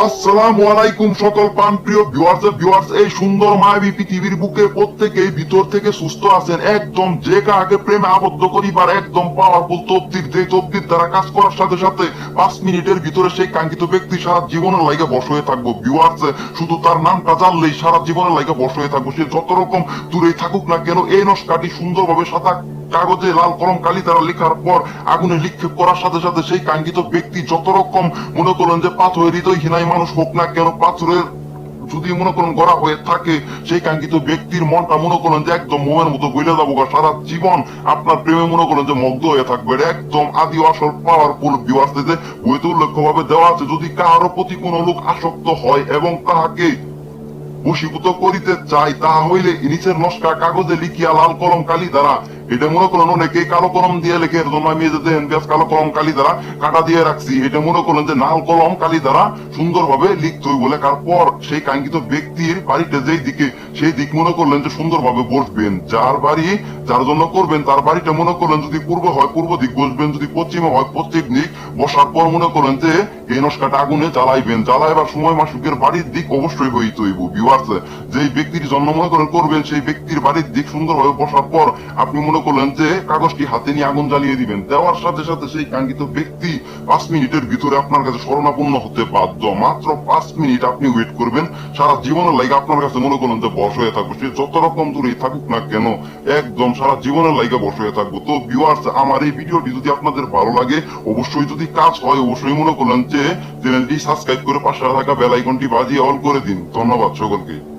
আসসালামু আলাইকুম সকল পান প্রিয় ভিউয়ার্স ভিউয়ার্স এই সুন্দর মায়াবী পৃথিবীর বুকে প্রত্যেকেই ভিতর থেকে সুস্থ আছেন। একদম যে কাকে প্রেমে আবদ্ধ করিবার একদম পাওয়ারফুল তপ্তির যে তপ্তির দ্বারা কাজ করার সাথে সাথে পাঁচ মিনিটের ভিতরে সেই কাঙ্ক্ষিত ব্যক্তি সারা জীবনের লাইগে বস হয়ে থাকব। ভিউয়ার্স শুধু তার নামটা জানলেই সারা জীবনের লাইগে বস হয়ে থাকব। সে যত রকম দূরেই থাকুক না কেন, এই নস্কাটি সুন্দরভাবে সাদা কাগজে লাল কলম কালি দ্বারা লেখার পর আগুনে নিক্ষেপ করার সাথে সাথে সেই কাঙ্ক্ষিত ব্যক্তি যত রকম মনে করলেন যে পাথরের হৃদয় হীনাই মানুষ হোক না কেন, পাথরের যদি মনে করেন গড়া হয়ে থাকে, সেই কাঙ্ক্ষিত ব্যক্তির মনটা মনে করেন যে একদম মোমের মতো বইলে যাব। সারা জীবন আপনার প্রেমে মনে করেন যে মুগ্ধ হয়ে থাকবে একদম আদি আসল পাওয়ারফুল ভিউয়ার্সে বইতে উল্লেখ্য ভাবে দেওয়া আছে, যদি কারও প্রতি কোনো লোক আসক্ত হয় এবং তাহাকে বশীভূত করিতে চাই তাহা হইলে নিচের নস্কা কাগজে লিখিয়া লাল কলম কালি দ্বারা এটা মনে করেন অনেকে কালো কলম দিয়ে লেখে এর জন্য আমি বেশ কালো কলম কালি দ্বারা কাটা দিয়ে রাখছি। এটা মনে করেন যে লাল কলম কালি দ্বারা সুন্দরভাবে লিখতে হইব লেখার পর সেই কাঙ্ক্ষিত ব্যক্তির বাড়িতে যেই দিকে, সেই দিক মনে করলেন যে সুন্দরভাবে বসবেন। যার বাড়ি যার জন্য করবেন, তার বাড়িটা মনে করলেন যদি পূর্ব হয় পূর্ব দিক বসবেন, যদি পশ্চিমে হয় পশ্চিম দিক, বসার পর মনে করেন যে এই নস্কাটা আগুনে জ্বালাইবেন। জ্বালাইবার সময় মাসুকের বাড়ির দিক অবশ্যই হইতে হইব। ভিউয়ার্স যেই ব্যক্তির জন্ম মনে করেন করবেন, সেই ব্যক্তির বাড়ির দিক সুন্দরভাবে বসার পর আপনি মনে করলেন যে কাগজটি হাতে নিয়ে আগুন জ্বালিয়ে দিবেন। দেওয়ার সাথে সাথে সেই কাঙ্ক্ষিত ব্যক্তি পাঁচ মিনিটের ভিতরে আপনার কাছে শরণাপন্ন হতে বাধ্য। মাত্র পাঁচ মিনিট আপনি ওয়েট করবেন। সারা জীবনের লাইগা আপনার কাছে মনে করলেন যে বস হয়ে থাকব। সে যত রকম দূরেই থাকুক না কেন, একদম সারা জীবনের লাইগা বস হয়ে থাকব। তো ভিউয়ার্স আমার এই ভিডিওটি যদি আপনাদের ভালো লাগে, অবশ্যই যদি কাজ হয়, অবশ্যই মনে করলেন যে চ্যানেলটি সাবস্ক্রাইব করে পাশে থাকা বেল আইকনটি বাজিয়ে অল করে দিন। ধন্যবাদ সকলকে।